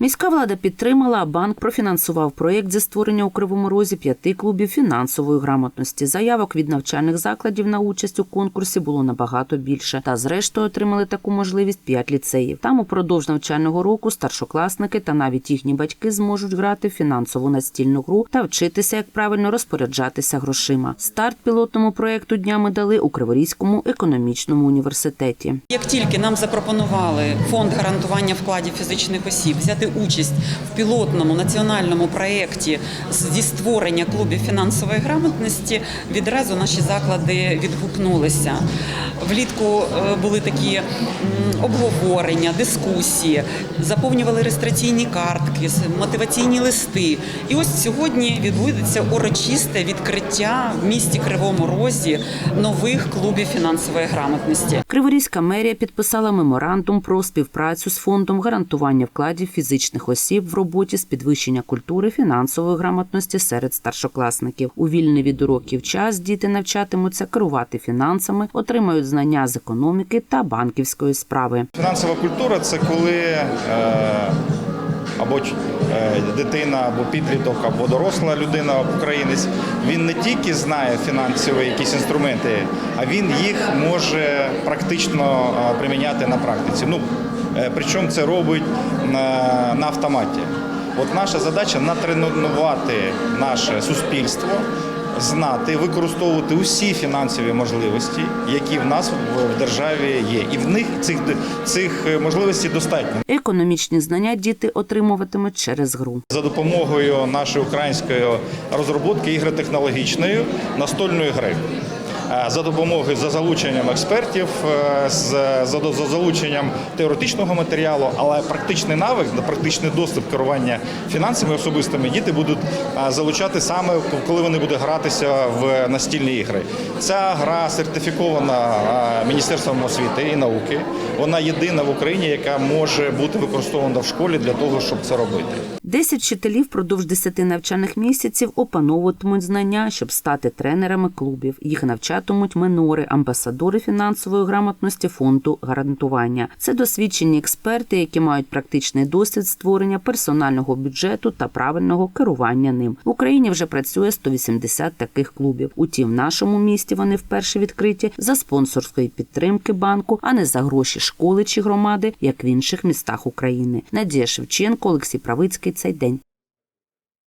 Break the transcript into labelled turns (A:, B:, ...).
A: Міська влада підтримала, а банк профінансував проєкт зі створення у Кривому Розі п'яти клубів фінансової грамотності. Заявок від навчальних закладів на участь у конкурсі було набагато більше. Та зрештою отримали таку можливість п'ять ліцеїв. Там упродовж навчального року старшокласники та навіть їхні батьки зможуть грати в фінансову настільну гру та вчитися, як правильно розпоряджатися грошима. Старт пілотному проєкту днями дали у Криворізькому економічному університеті.
B: Як тільки нам запропонували фонд гарантування вкладів фізичних осіб взяти участь в пілотному національному проєкті зі створення клубів фінансової грамотності, відразу наші заклади відгукнулися. Влітку е, були такі обговорення, дискусії, заповнювали реєстраційні картки, мотиваційні листи. І ось сьогодні відбудеться урочисте відкриття в місті Кривому Розі нових клубів фінансової грамотності.
A: Криворізька мерія підписала меморандум про співпрацю з фондом гарантування вкладів фізичних осіб в роботі з підвищення культури фінансової грамотності серед старшокласників. У вільний від уроків час діти навчатимуться керувати фінансами, отримають знання з економіки та банківської справи.
C: Фінансова культура це коли е, або е, дитина, або підліток, або доросла людина, українець, він не тільки знає фінансові якісь інструменти, а він їх може практично е, приміняти на практиці. Ну, причому це робить на, на автоматі. От наша задача натренувати наше суспільство знати, використовувати усі фінансові можливості, які в нас в- в державі є, і в них цих цих е, можливостей достатньо.
A: Економічні знання діти отримуватимуть через гру.
C: За допомогою нашої української розробки ігротехнологічної настольної гри. Е, За допомогою за залученням експертів, е, з за, залученням теоретичного матеріалу, але практичний навик, практичний доступ керування фінансами особистими діти будуть е, залучати саме коли вони будуть гратися в настільні ігри. Ця гра сертифікована Міністерством освіти і науки. Вона єдина в Україні, яка може бути використована в школі для того, щоб це робити.
A: Десять вчителів впродовж 10 навчальних місяців опановуватимуть знання, щоб стати тренерами клубів. Їх навчатимуть минори, амбасадори фінансової грамотності фонду гарантування. Це досвідчені експерти, які мають практичний досвід створення персонального бюджету та правильного керування ним. В Україні вже працює 180 таких клубів. Утім, в нашому місті вони вперше відкриті за спонсорської підтримки банку, а не за гроші школи чи громади, як в інших містах України. Надія Шевченко, Олексій Правицький. Цей день.